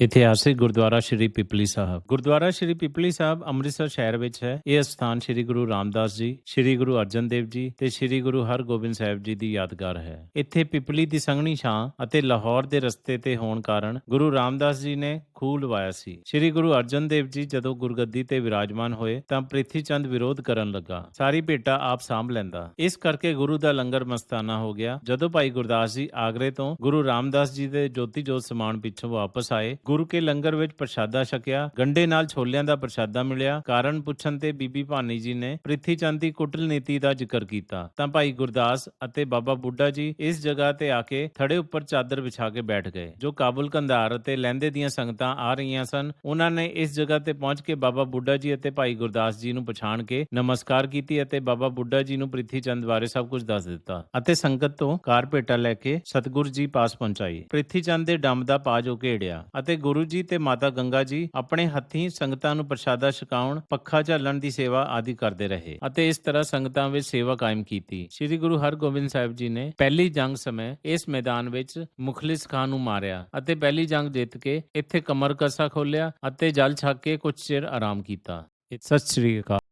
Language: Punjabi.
ਇਤਿਹਾਸਿਕ ਗੁਰਦੁਆਰਾ ਸ਼੍ਰੀ ਪਿਪਲੀ ਸਾਹਿਬ। ਗੁਰਦੁਆਰਾ ਸ਼੍ਰੀ ਪਿਪਲੀ ਸਾਹਿਬ ਅੰਮ੍ਰਿਤਸਰ ਸ਼ਹਿਰ ਵਿੱਚ ਹੈ। ਇਹ ਸਥਾਨ ਸ਼੍ਰੀ ਗੁਰੂ ਰਾਮਦਾਸ ਜੀ, ਸ਼੍ਰੀ ਗੁਰੂ ਅਰਜਨ ਦੇਵ ਜੀ ਤੇ ਸ਼੍ਰੀ ਗੁਰੂ ਹਰਗੋਬਿੰਦ ਸਾਹਿਬ ਜੀ ਦੀ ਯਾਦਗਾਰ ਹੈ। ਇੱਥੇ ਪਿਪਲੀ ਦੀ ਸੰਘਣੀ ਛਾਂ ਅਤੇ ਲਾਹੌਰ ਦੇ ਰਸਤੇ ਤੇ ਹੋਣ ਕਾਰਨ ਗੁਰੂ ਰਾਮਦਾਸ ਜੀ ਨੇ ਖੂਹ ਲਵਾਇਆ ਸੀ। ਸ਼੍ਰੀ ਗੁਰੂ ਅਰਜਨ ਦੇਵ ਜੀ ਜਦੋਂ ਗੁਰਗੱਦੀ ਤੇ ਵਿਰਾਜਮਾਨ ਹੋਏ ਤਾਂ ਪ੍ਰਿਥੀ ਚੰਦ ਵਿਰੋਧ ਕਰਨ ਲੱਗਾ। ਸਾਰੀ ਭੇਟਾ ਆਪ ਸਾਂਭ ਲੈਂਦਾ। ਇਸ ਕਰਕੇ ਗੁਰੂ ਦਾ ਲੰਗਰ ਮਸਤਾਨਾ ਹੋ ਗਿਆ। ਜਦੋਂ ਭਾਈ ਗੁਰਦਾਸ ਜੀ ਆਗਰੇ ਤੋਂ ਗੁਰੂ ਰਾਮਦਾਸ ਜੀ ਦੇ ਜੋਤੀ ਜੋਤ ਸਮਾਨ ਪਿੱਛੋਂ ਵਾਪਸ ਆਏ ਗੁਰੂ ਕੇ ਲੰਗਰ ਵਿੱਚ ਪ੍ਰਸ਼ਾਦਾ ਛਕਿਆ ਗੰਡੇ ਨਾਲ ਛੋਲਿਆਂ ਦਾ ਪ੍ਰਸ਼ਾਦਾ ਮਿਲਿਆ। ਕਾਰਨ ਪੁੱਛਣ ਤੇ ਬੀਬੀ ਭਾਨੀ ਜੀ ਨੇ ਪ੍ਰਿਥੀ ਚੰਦ ਦੀ ਕੁਟਲ ਨੀਤੀ ਦਾ ਜ਼ਿਕਰ ਕੀਤਾ। ਤਾਂ ਭਾਈ ਗੁਰਦਾਸ ਅਤੇ ਬਾਬਾ ਬੁੱਢਾ ਜੀ ਇਸ ਜਗ੍ਹਾ ਤੇ ਆ ਕੇ ਥੜੇ ਉੱਪਰ ਚਾਦਰ ਵਿਛਾ ਕੇ ਬੈਠ ਗਏ, ਜੋ ਕਾਬੁਲ ਕੰਧਾਰ ਅਤੇ ਲਹਿੰਦੇ ਦੀਆਂ ਸੰਗਤਾਂ ਆ ਰਹੀਆਂ ਸਨ। ਉਹਨਾਂ ਨੇ ਇਸ ਜਗ੍ਹਾ ਤੇ ਪਹੁੰਚ ਕੇ ਬਾਬਾ ਬੁੱਢਾ ਜੀ ਅਤੇ ਭਾਈ ਗੁਰਦਾਸ ਜੀ ਨੂੰ ਪਛਾਣ ਕੇ ਨਮਸਕਾਰ ਕੀਤੀ ਅਤੇ ਬਾਬਾ ਬੁੱਢਾ ਜੀ ਨੂੰ ਪ੍ਰਿਥੀ ਚੰਦ ਬਾਰੇ ਸਭ ਕੁਝ ਦੱਸ ਦਿੱਤਾ ਅਤੇ ਸੰਗਤ ਤੋਂ ਕਾਰਪੇਟਾ ਲੈ ਕੇ ਸਤਿਗੁਰੂ ਜੀ ਪਾਸ ਪਹੁੰਚਾਈ। ਪ੍ਰਿਥੀ ਚੰਦ ਦੇ ਡੰਮ ਦਾ ਪਾਜ ਉਕੇੜਿਆ ਅਤੇ ਗੁਰੂ ਜੀ ਤੇ ਮਾਤਾ ਗੰਗਾ ਜੀ ਆਪਣੇ ਹੱਥੀਂ ਸੰਗਤਾਂ ਨੂੰ ਪ੍ਰਸ਼ਾਦਾ ਛਕਾਉਣ, ਪੱਖਾ ਝੱਲਣ ਦੀ ਸੇਵਾ ਆਦਿ ਕਰਦੇ ਰਹੇ ਅਤੇ ਇਸ ਤਰ੍ਹਾਂ ਸੰਗਤਾਂ ਵਿੱਚ ਸੇਵਾ ਕਾਇਮ ਕੀਤੀ। ਸ੍ਰੀ ਗੁਰੂ ਹਰਗੋਬਿੰਦ ਸਾਹਿਬ ਜੀ ਨੇ ਪਹਿਲੀ ਜੰਗ ਸਮੇਂ ਇਸ ਮੈਦਾਨ ਵਿੱਚ ਮੁਖਲਿਸ ਖਾਨ ਨੂੰ ਮਾਰਿਆ ਅਤੇ ਪਹਿਲੀ ਜੰਗ ਜਿੱਤ ਕੇ ਇੱਥੇ ਕਮਰ ਕਸਾ ਖੋਲਿਆ ਅਤੇ ਜਲ ਛਕ ਕੇ ਕੁਝ ਚਿਰ ਆਰਾਮ ਕੀਤਾ। ਸਤਿ ਸ੍ਰੀ ਅਕਾਲ।